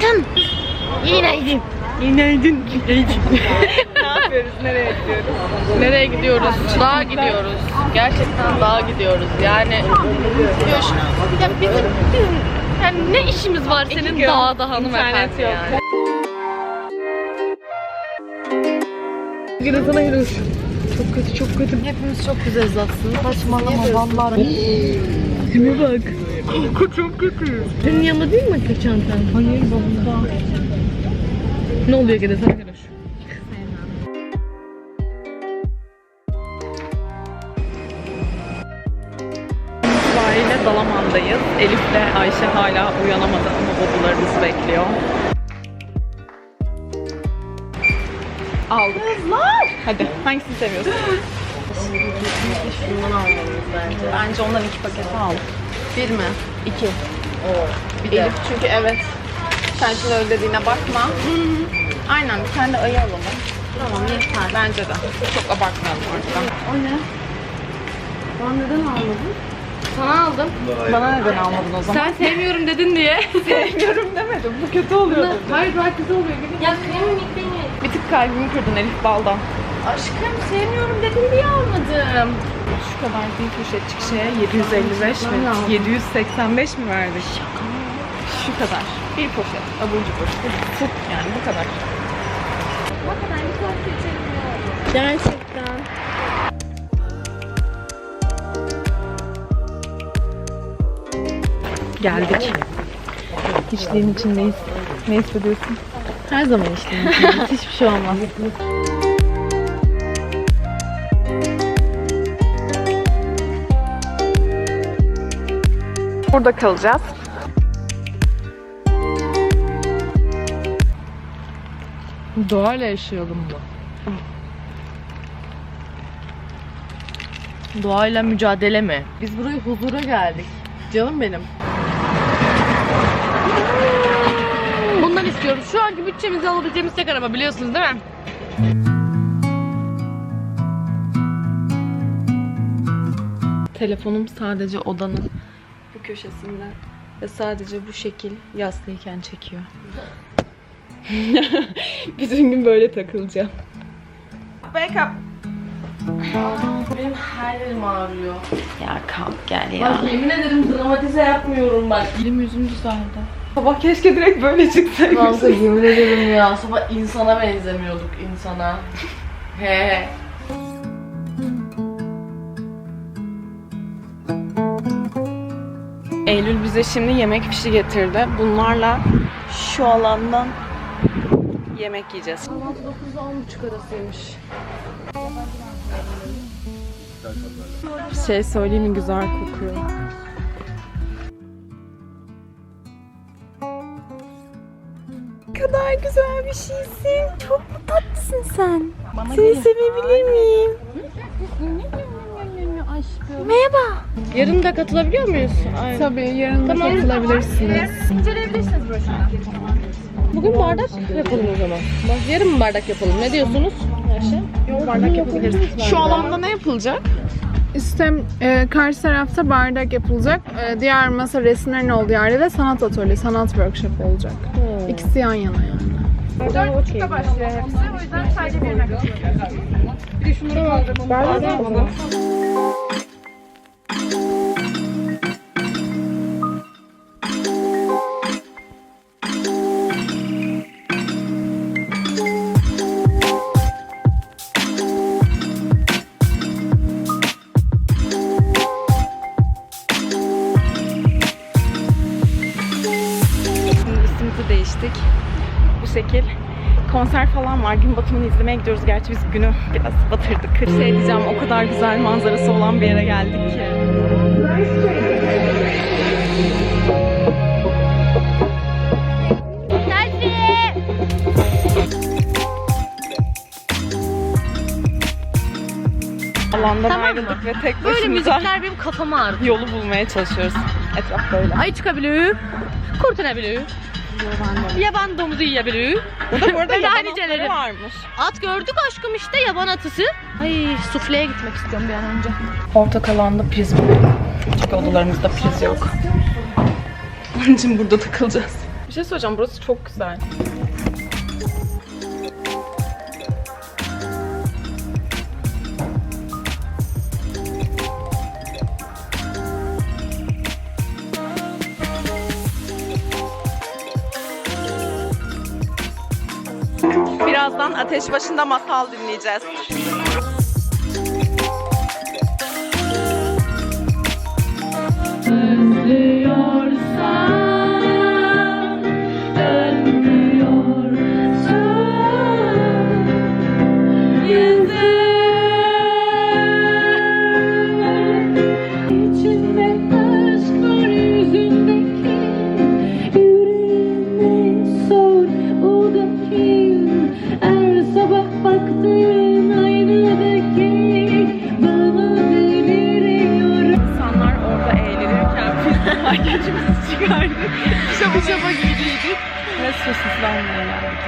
Günaydın. Günaydın. Günaydın. Ne yapıyoruz? Nereye gidiyoruz? Nereye gidiyoruz? Dağa gidiyoruz. Gerçekten dağa gidiyoruz. Yani ya, şu- ya bizim, bizim yani ne işimiz var senin gün dağda hanımefendi internet yok. yani. Gene sana Hiroş. Çok kötü çok kötü. Hepimiz çok güzeliz aslında. Saçmalama vallahi. Kime bak. çok kötü. Senin yanında değil mi kız çantan? Hayır babamda. Ne oluyor gene sana Hiroş? İtibariyle Dalaman'dayız. Elif'le Ayşe hala uyanamadı ama babalarımızı bekliyor. Aldık. Kızlar! Hadi hangisini seviyorsun? Şundan almalıyız bence. Bence ondan iki paket al. Bir mi? İki. Bir de. Elif çünkü evet. Sen şimdi öyle dediğine bakma. Aynen bir tane de ayı alalım. Tamam yeter. Bence de. Çok abartmayalım artık. O ne? Ben neden almadın? Sana aldım. Bana neden almadın o zaman? Sen sevmiyorum dedin diye. sevmiyorum demedim. Bu kötü oluyor. Hayır daha kötü oluyor. Ya kremimik beni. Bir tık kalbimi kırdın Elif baldan. Aşkım sevmiyorum dedin diye almadım. Şu kadar bir poşetçik şeye 755 mi? Şaka. 785 mi verdik? Şu kadar. Bir poşet. Abur cubur. Yani bu kadar. Gerçekten. Geldik. Hiçliğin içindeyiz. Ne hissediyorsun? Her zaman işte. Hiçbir şey olmaz. Burada kalacağız. Doğayla yaşayalım mı? Doğayla mücadele mi? Biz buraya huzura geldik. Canım benim. Bundan istiyoruz. Şu anki bütçemizi alabileceğimiz tek araba biliyorsunuz değil mi? Telefonum sadece odanın bu köşesinde ve sadece bu şekil yastayken çekiyor. Bütün gün böyle takılacağım. Wake up. Benim her yerim ağrıyor. Ya kalk gel Bak yemin ederim dramatize yapmıyorum bak. Elim yüzüm düzeldi. Sabah keşke direkt böyle çıksaymış. Kanka yemin ederim ya sabah insana benzemiyorduk insana. He Eylül bize şimdi yemek fişi getirdi. Bunlarla şu alandan yemek yiyeceğiz. Saat 9'da 10.30 arasıymış. Bir şey söyleyeyim mi? Güzel kokuyor. Ne kadar güzel bir şeysin. Çok mu tatlısın sen? Seni sevebilir miyim? Merhaba. Yarın da katılabiliyor muyuz? Aynen. Tabii yarın da katılabilirsiniz. Bugün bardak yapalım o zaman. Bak yarın mı bardak yapalım? Ne diyorsunuz? Ayşe? Bardak yapabiliriz. Şu alanda ne yapılacak? Üstte e, karşı tarafta bardak yapılacak. E, diğer masa resimlerin olduğu yerde de sanat atölye, sanat workshop olacak. İkisi yan yana yani. Şimdi Konser falan var. Gün batımını izlemeye gidiyoruz. Gerçi biz günü biraz batırdık. Bir şey diyeceğim. O kadar güzel manzarası olan bir yere geldik ki. Alandan Tamam mı? ayrıldık ve tek Böyle başımıza müzikler benim kafamı ağrıtıyor. yolu bulmaya çalışıyoruz. Etraf böyle. Ay çıkabiliyor. Kurtarabiliyor. Yaban domuzu yiyebiliyor. Burada bu arada yaban otları varmış. At gördük aşkım işte yaban atısı. Ay sufleye gitmek istiyorum bir an önce. Ortak alanda priz var. Çünkü odalarımızda priz yok. Onun için burada takılacağız. Bir şey söyleyeceğim burası çok güzel. Ateş başında masal dinleyeceğiz. Makyajımızı çıkardık. Şapa şapa giydiydik. Ve sosislenmeye geldik.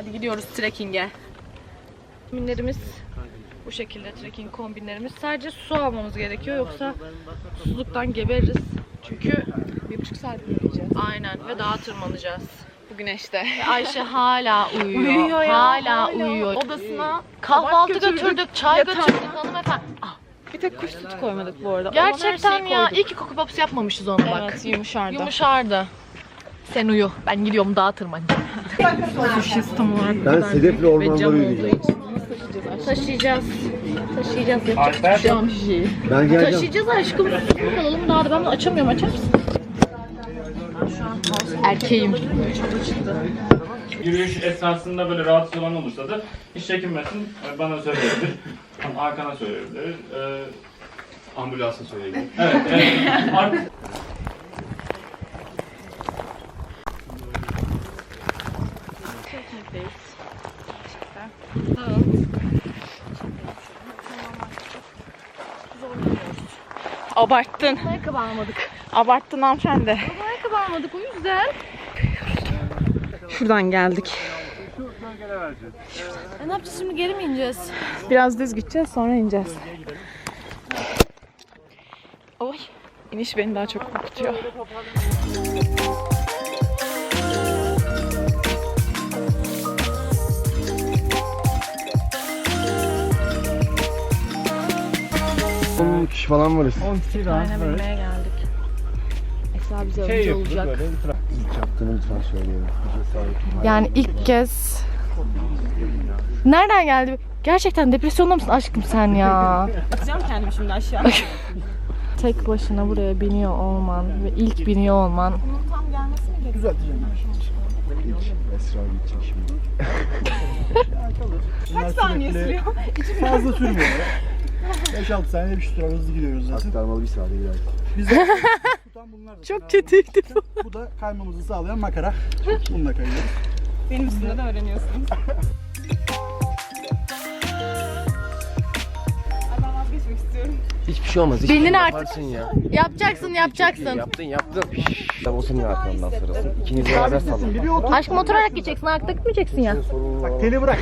Hadi gidiyoruz trekking'e. Kombinlerimiz bu şekilde trekking kombinlerimiz. Sadece su almamız gerekiyor yoksa susuzluktan gebeririz. Çünkü Bir buçuk saat yürüyeceğiz. aynen ve dağa tırmanacağız. Bu güneşte. Ayşe hala uyuyor. Uyuyor ya, hala, hala. uyuyor. Odasına Kahvaltı götürdük, götürdük, çay götürdük hanımefendi. Ah, bir tek kuş sütü koymadık bu arada. Gerçekten ya koyduk. iyi ki koku papusu yapmamışız onu bak. Evet yumuşardı. Yumuşardı. Sen uyu. Ben gidiyorum dağa tırmanacağım. Suşiz tam olarak Ben ve ormanları yürüyeceğim. taşıyacağız? Taşıyacağız. Yapacak bir şey yok. Ben geleceğim. Taşıyacağız aşkım. Kalalım dağda. Ben bunu açamıyorum. Açar mısın? Erkeğim. Yürüyüş esnasında böyle rahatsız olan olursa da hiç çekinmesin. Bana söyleyebilir. Hakan'a söyleyebilir. E, ambulansa söyleyebilir. Evet. evet. Ar- Abarttın. Ayakkabı almadık. Abarttın hanımefendi. Ayakkabı almadık o yüzden. Şuradan geldik. E ne yapacağız şimdi geri mi ineceğiz? Biraz düz gideceğiz sonra ineceğiz. Oy. İniş beni daha çok korkutuyor. Kişi falan varız. Aynen binmeye geldik. Esra bize önce olacak. İlk yaptığını lütfen söyleyin. Yani ilk kez... Nereden geldi? Gerçekten depresyonda mısın aşkım sen ya? Atacağım kendimi şimdi aşağı. Tek başına buraya biniyor olman ve ilk biniyor olman. Esra gidecek şimdi. Kaç saniye sürüyor? Fazla sürmüyor. 5-6 saniye bir sürer hızlı gidiyoruz zaten. Aktarmalı bir saate gider. Biz de tutan bunlar zaten. Çok kötüydü Bu da kaymamızı sağlayan makara. Bununla kayıyoruz. Benim üstümde de öğreniyorsunuz. Ay ben vazgeçmek istiyorum. Hiçbir şey olmaz. Hiç Bindin artık. Yaparsın ya. Yapacaksın yapacaksın. Yaptın yaptın. Tam o senin arkandan sırası. İkiniz beraber salın. Aşkım oturarak gideceksin ayakta gitmeyeceksin ya. Bak teli bırak.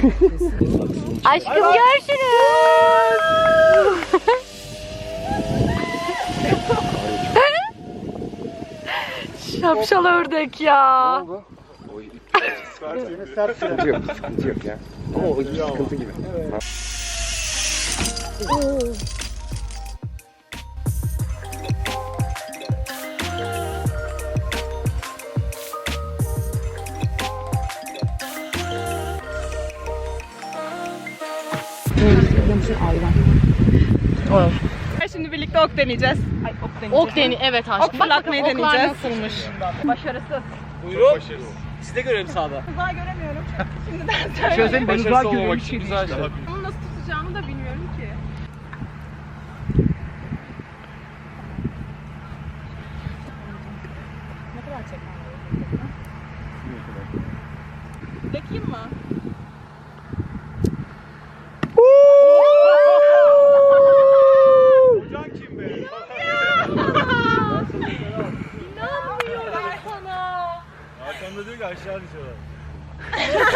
Aşkım görüşürüz. Şapşal ördek ya. Sıkıntı yok, sıkıntı yok ya. Ama o hiç sıkıntı gibi. Şimdi birlikte ok deneyeceğiz. Ay ok deneyeceğiz. Ok deni evet aşkım. Ok fırlatmayı Bak, oklar deneyeceğiz. nasılmış. Başarısız. Siz de görelim sağda. Uzağı göremiyorum. Şimdiden söyleyeyim. Çözüm ben uzak görüyorum. için güzel şey. Bunu nasıl tutacağımı da bilmiyorum ki. Ne kadar çekmem gerekiyor? Bekeyim mi?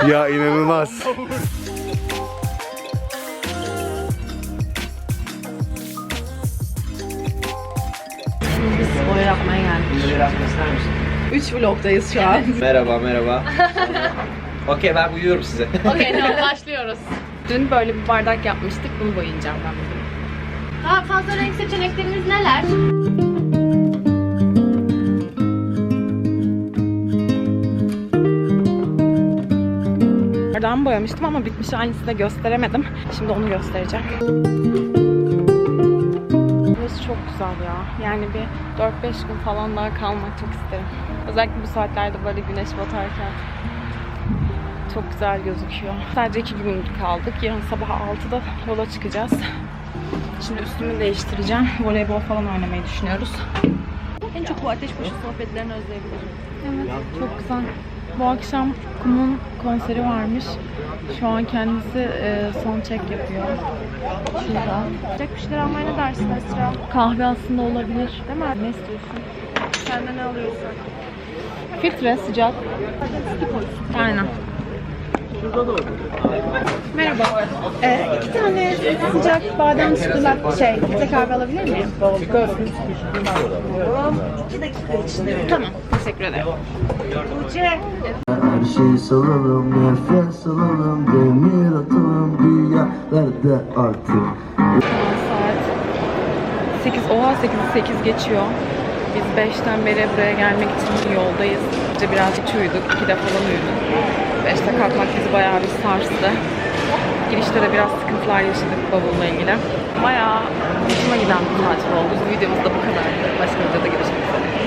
Ya inanılmaz. Boya yapmaya geldik. 3 vlogdayız şu an. Merhaba merhaba. Okey ben uyuyorum size. Okey tamam başlıyoruz. Dün böyle bir bardak yapmıştık. Bunu boyayacağım ben bugün. Daha fazla renk seçenekleriniz neler? Bardağı boyamıştım ama bitmiş halini size gösteremedim. Şimdi onu göstereceğim. Burası çok güzel ya. Yani bir 4-5 gün falan daha kalmak çok isterim. Özellikle bu saatlerde böyle güneş batarken çok güzel gözüküyor. Sadece iki gün kaldık. Yarın sabah 6'da yola çıkacağız. Şimdi üstümü değiştireceğim. Voleybol falan oynamayı düşünüyoruz. En çok bu ateş başı sohbetlerini özleyebilirim. Evet, çok güzel. Bu akşam Kum'un konseri varmış. Şu an kendisi e, son çek yapıyor. Şurada. Sıcak bir şeyler almaya ne dersin Esra? Kahve aslında olabilir. Değil mi? Ne istiyorsun? Senden ne alıyorsun? Filtre sıcak. Aynen. Merhaba. Ee, iki tane sıcak badem sütlü latte şey, filtre kahve alabilir miyim? Tamam. Teşekkür ederim. Her şeyi salalım, nefes salalım, demir atalım, dünyalerde artık. Saat 8, oha 8, 8 geçiyor. Biz 5'ten beri buraya gelmek için yoldayız. Önce birazcık uyuduk, 2'de falan uyuduk. 5'te kalkmak bizi bayağı bir sarstı. Girişte de biraz sıkıntılar yaşadık bavulla ilgili. Bayağı hoşuma giden bir tatil oldu. Videomuz da bu kadardı. Başka videoda görüşmek üzere.